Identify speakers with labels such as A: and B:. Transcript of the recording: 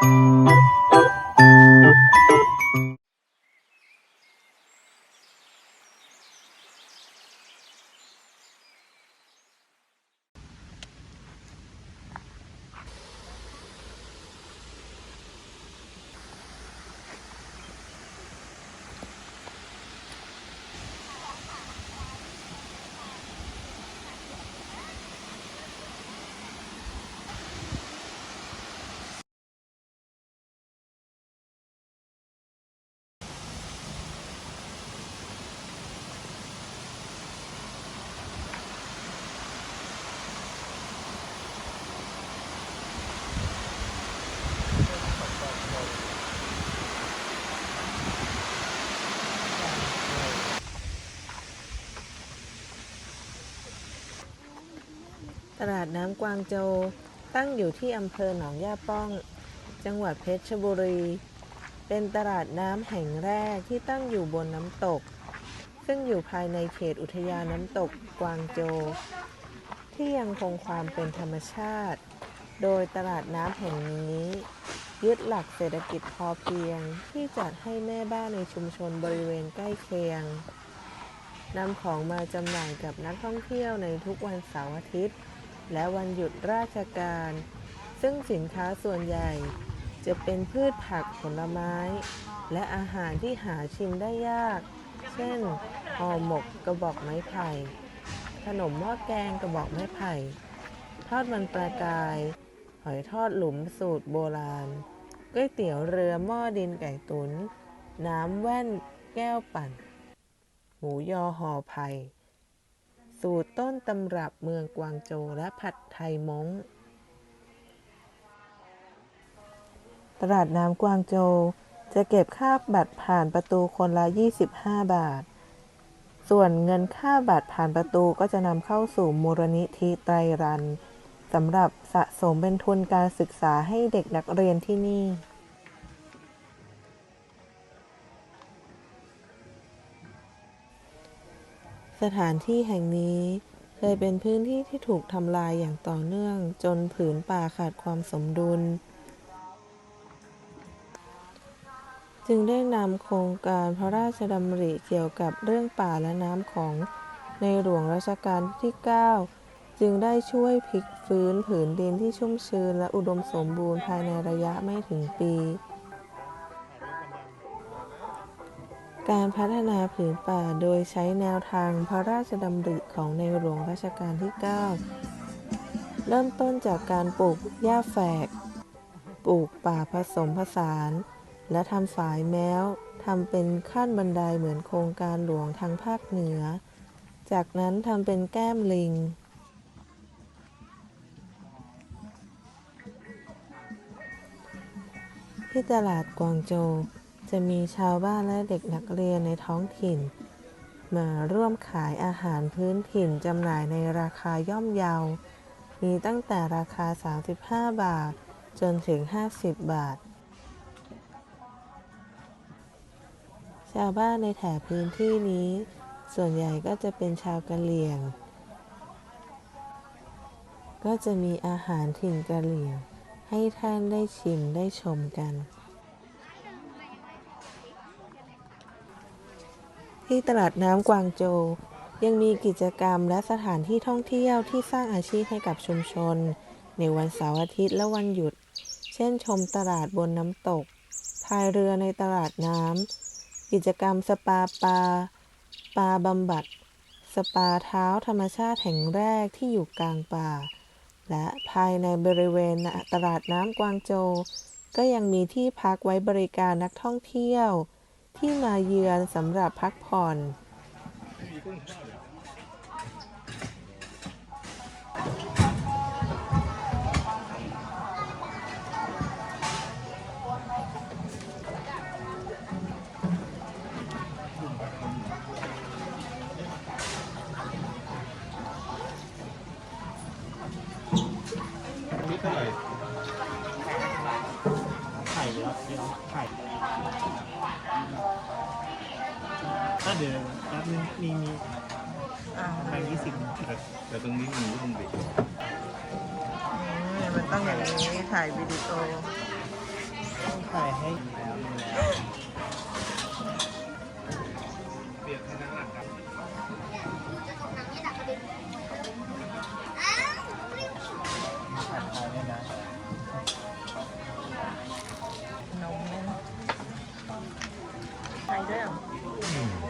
A: Música ตลาดน้ำกวางโจวตั้งอยู่ที่อำเภอหนองย่าป้อง จังหวัดเพชรบุรี เป็นตลาดน้ำแห่งแรกที่ตั้งอยู่บนน้ำตก ซึ่งอยู่ภายในเขตอุทยานน้ำตกกวางโจวที่ยังคงความเป็นธรรมชาติ โดยตลาดน้ำแห่งนี้ ยึดหลักเศรษฐกิจพอเพียงที่จัดให้แม่บ้านในชุมชนบริเวณใกล้เคียงนำของมาจำหน่ายกับนักท่องเที่ยวในทุกวันเสาร์อาทิตย์ และวันหยุดราชการ ซึ่งสินค้าส่วนใหญ่ จะเป็นพืชผักผลไม้ และอาหารที่หาชิมได้ยาก เช่นห่อหมกกระบอกไม้ไผ่ ขนมหม้อแกงกระบอกไม้ไผ่ ทอดมันปลากาย หอยทอดหลุมสูตรโบราณก๋วยเตี๋ยวเรือหม้อดินไก่ตุน น้ำแว่นแก้วปั่น หมูยอห่อไผ่ สูตรต้นตำรับเมืองกวางโจวและผัดไทยม้ง ตลาดน้ำกวางโจวจะเก็บค่าบัตรผ่านประตูคนละ 25 บาท ส่วนเงินค่าบัตรผ่านประตูก็จะนำเข้าสู่มูลนิธิไตรรันสำหรับสะสมเป็นทุนการศึกษาให้เด็กนักเรียนที่นี่ สถานที่แห่งนี้เคยเป็นพื้นที่ที่ถูกทำลายอย่างต่อเนื่องจนผืนป่าขาดความสมดุล จึงได้นำโครงการพระราชดำริเกี่ยวกับเรื่องป่าและน้ำของในหลวงรัชกาลที่ 9 จึงได้ช่วยพลิกฟื้นผืนดินที่ชุ่มชื้นและอุดมสมบูรณ์ภายในระยะไม่ถึงปี การพัฒนาผืนป่าโดยใช้แนวทางพระราชดำริของในหลวงรัชกาลที่ 9 เริ่มต้นจากการปลูกหญ้าแฝก ปลูกป่าผสมผสาน และทำฝายแม้วทำเป็นขั้นบันไดเหมือนโครงการหลวงทางภาคเหนือ จากนั้นทำเป็นแก้มลิงที่ตลาดกวางโจว จะมีชาวบ้านและเด็กนักเรียนในท้องถิ่น มาร่วมขายอาหารพื้นถิ่นจำหน่ายในราคาย่อมเยา มีตั้งแต่ราคา 35 บาท จนถึง 50 บาท ชาวบ้านในแถบพื้นที่นี้ ส่วนใหญ่ก็จะเป็นชาวกะเหรี่ยง ก็จะมีอาหารถิ่นกะเหรี่ยง ให้ท่านได้ชิมได้ชมกัน ที่ตลาดน้ำกวางโจวยังมีกิจกรรมและสถานที่ท่องเที่ยวที่สร้างอาชีพให้กับชุมชน ในวันเสาร์อาทิตย์และวันหยุด เช่นชมตลาดบนน้ำตกพายเรือในตลาดน้ำกิจกรรมสปาปลาปลาบำบัด สปาเท้าธรรมชาติแห่งแรกที่อยู่กลางป่า และภายในบริเวณตลาดน้ำกวางโจวก็ยังมีที่พักไว้บริการนักท่องเที่ยว ที่มาเยือนสำหรับพักผ่อน
B: ไข่ถ้าเดี๋ยวแป๊บนึงมีมีแบงค์ยี่สิบ
C: แต่ตรงนี้มันร่วมเด็ก
A: มันต้องอย่างนี้ถ่ายวิดีโอ
B: ต้องถ่ายให้แล้วนี่แล้ว
C: เปลี่ยนให้น้ำหนักครับ Mm.